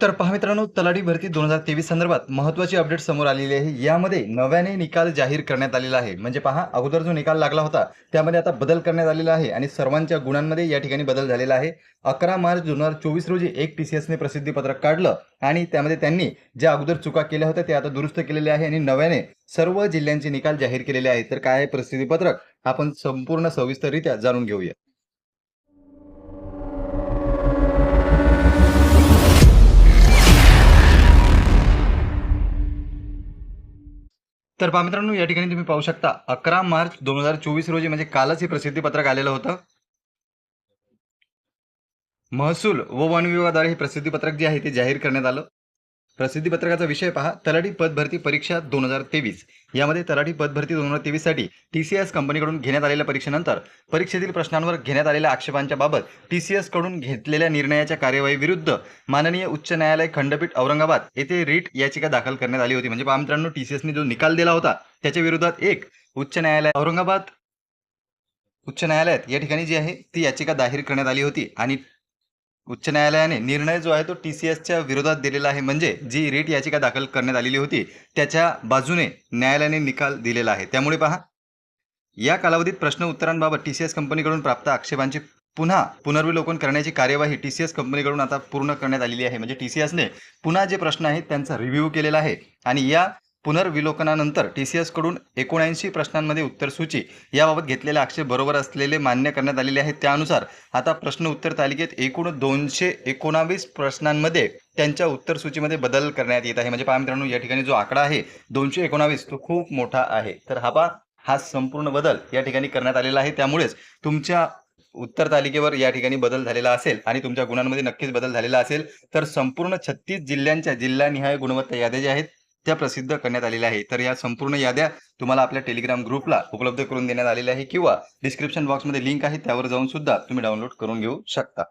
तर पहा मित्रांनो तलाठी भरती दोन हजार तेवीस संदर्भात महत्वाची अपडेट समोर आलेली आहे. यामध्ये नव्याने निकाल जाहीर करण्यात आलेला आहे. म्हणजे पहा अगोदर जो निकाल लागला होता त्यामध्ये आता बदल करण्यात आलेला आहे आणि सर्वांच्या गुणांमध्ये या ठिकाणी बदल झालेला आहे. अकरा मार्च दोन हजार चोवीस रोजी एक टी सी एसने प्रसिद्धीपत्रक काढलं आणि त्यामध्ये त्यांनी ज्या अगोदर चुका केल्या होत्या ते आता दुरुस्त केलेले आहे आणि नव्याने सर्व जिल्ह्यांचे निकाल जाहीर केलेले आहे तर काय आहे प्रसिद्धीपत्रक आपण संपूर्ण सविस्तररित्या जाणून घेऊया. तर पहा मित्रांनो या ठिकाणी तुम्ही पाहू शकता अकरा मार्च दोन हजार चोवीस रोजी म्हणजे कालच हे प्रसिद्धीपत्रक आलेलं होतं. महसूल व वन विभागाद्वारे हे प्रसिद्धीपत्रक जे आहे ते जाहीर करण्यात आलं. प्रसिद्धीपत्रकाचा विषय पहा. तलाठी पदभरती परीक्षा दोन हजार तेवीस. यामध्ये तलाठी पदभरती दोन हजार तेवीससाठी टी सी एस कंपनीकडून घेण्यात आलेल्या परीक्षेनंतर परीक्षेतील प्रश्नांवर घेण्यात आलेल्या आक्षेपांच्या बाबत टी सी एसकडून घेतलेल्या निर्णयाच्या कार्यवाही विरुद्ध माननीय उच्च न्यायालय खंडपीठ औरंगाबाद येथे रीट याचिका दाखल करण्यात आली होती. म्हणजे पहा मित्रांनो टी सी एसने जो निकाल दिला होता त्याच्या विरोधात एक उच्च न्यायालय औरंगाबाद उच्च न्यायालयात या ठिकाणी जी आहे ती याचिका दाखल करण्यात आली होती. आणि उच्च न्यायालयाने निर्णय जो आहे तो टी सी एसच्या विरोधात दिलेला आहे. म्हणजे जी रीट याचिका दाखल करण्यात आलेली होती त्याच्या बाजूने न्यायालयाने निकाल दिलेला आहे. त्यामुळे पहा या कालावधीत प्रश्न उत्तरांबाबत टी सी एस कंपनीकडून प्राप्त आक्षेपांची पुन्हा पुनर्विलोकन करण्याची कार्यवाही टी सी एस कंपनीकडून आता पूर्ण करण्यात आलेली आहे. म्हणजे टी सी एसने पुन्हा जे प्रश्न आहेत त्यांचा रिव्ह्यू केलेला आहे. आणि या पुनर्विलोकनानंतर टी सी एसकडून एकोणऐंशी प्रश्नांमध्ये उत्तरसूची याबाबत घेतलेले आक्षेप बरोबर असलेले मान्य करण्यात आलेले आहेत. त्यानुसार आता प्रश्न उत्तर तालिकेत एकूण दोनशे एकोणावीस प्रश्नांमध्ये त्यांच्या उत्तरसूचीमध्ये बदल करण्यात येत आहे. म्हणजे पहा मित्रांनो या ठिकाणी जो आकडा आहे दोनशे एकोणावीस तो खूप मोठा आहे. तर हा पा हा संपूर्ण बदल या ठिकाणी करण्यात आलेला आहे. त्यामुळेच तुमच्या उत्तर तालिकेवर या ठिकाणी बदल झालेला असेल आणि तुमच्या गुणांमध्ये नक्कीच बदल झालेला असेल. तर संपूर्ण छत्तीस जिल्ह्यांच्या जिल्हानिहाय गुणवत्ता याद्या ज्या आहेत. त्या प्रसिद्ध करण्यात आलेल्या आहे. तर या संपूर्ण याद्या तुम्हाला आपल्या टेलिग्राम ग्रुपला उपलब्ध करून देण्यात आलेल्या आहे किंवा डिस्क्रिप्शन बॉक्समध्ये लिंक आहे त्यावर जाऊन सुद्धा तुम्ही डाउनलोड करून घेऊ शकता.